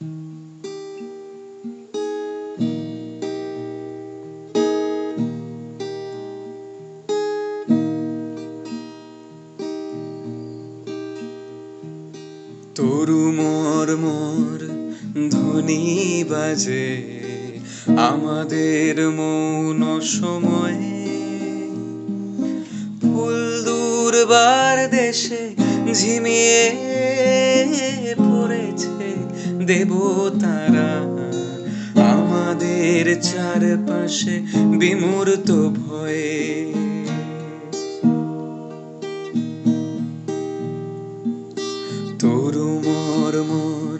তরু মোর মোর ধ্বনি বাজে আমাদের মৌন সময়ে। ফুল দূরবার দেশে ঝিমিয়ে দেবতারা, আমাদের চারপাশে বিমূর্ত ভয়ে। তরু মোর মোর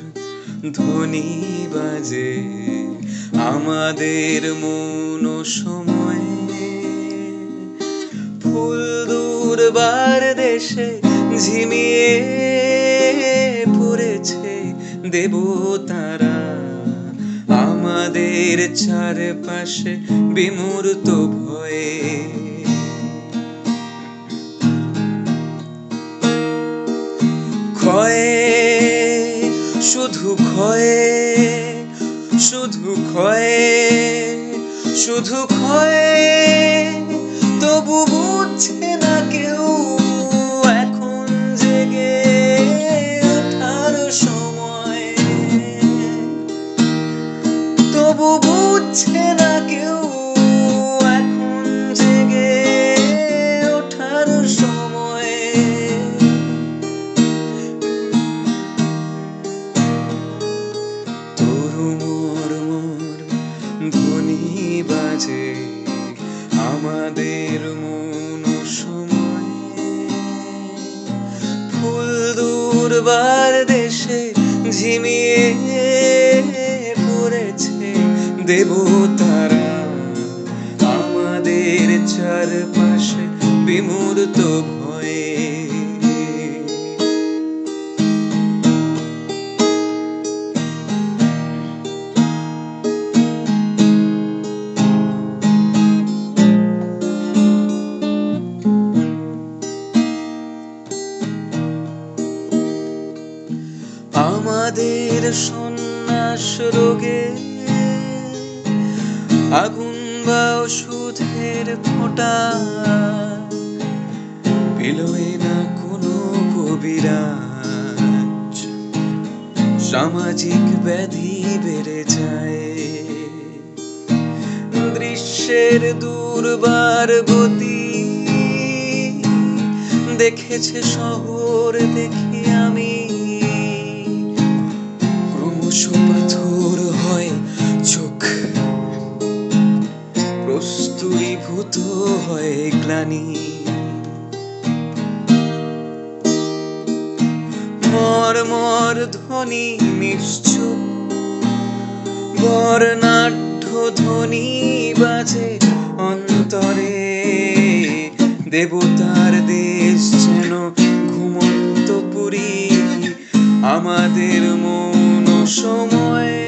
ধ্বনি বাজে আমাদের মৌন সময়ে। ফুল দূরবার দেশে ঝিমিয়ে পড়েছে। দেবতারা, আমাদের চারপাশে বিমূর্ত ভয়ে। ক্ষয়ে, শুধু ক্ষয়ে শুধু ক্ষয়ে শুধু ক্ষয়ে, তবু বুঝছে না দূরবার দেশে ঝিমিয়ে পড়েছে দেবতারা। আমাদের চারপাশে বিমূর্ত সন্ন্যাস রোগে। আগুন বা ওষুধের ফোঁটা। পেলোয় না কোনো কবিরাজ। সামাজিক ব্যাধি বেড়ে যায়। দৃশ্যের দুর্বার গতি। দেখেছে শহর দেখি গ্লানি মর মর ধ্বনি নিশ্চুপ। বর্ণাঢ্য ধ্বনি বাজে অন্তরে। দেবতার দেশ যেন ঘুমন্ত পুরী। আমাদের মৌন সময়ে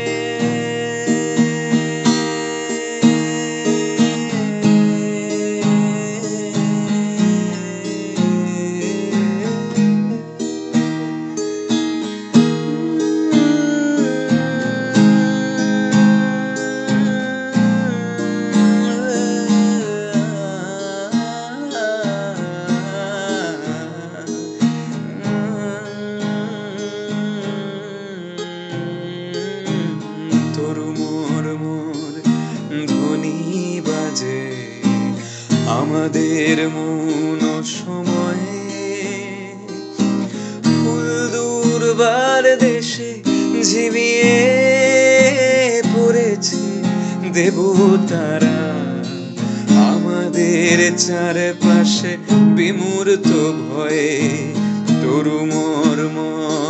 বাজে, আমাদের মৌন সময়ে। ফুল দূরবার দেশে ঝিমিয়ে পড়েছে দেবতারা। আমাদের চারপাশে বিমূর্ত ভয়ে তরু মোর মোর ধ্বনি বাজে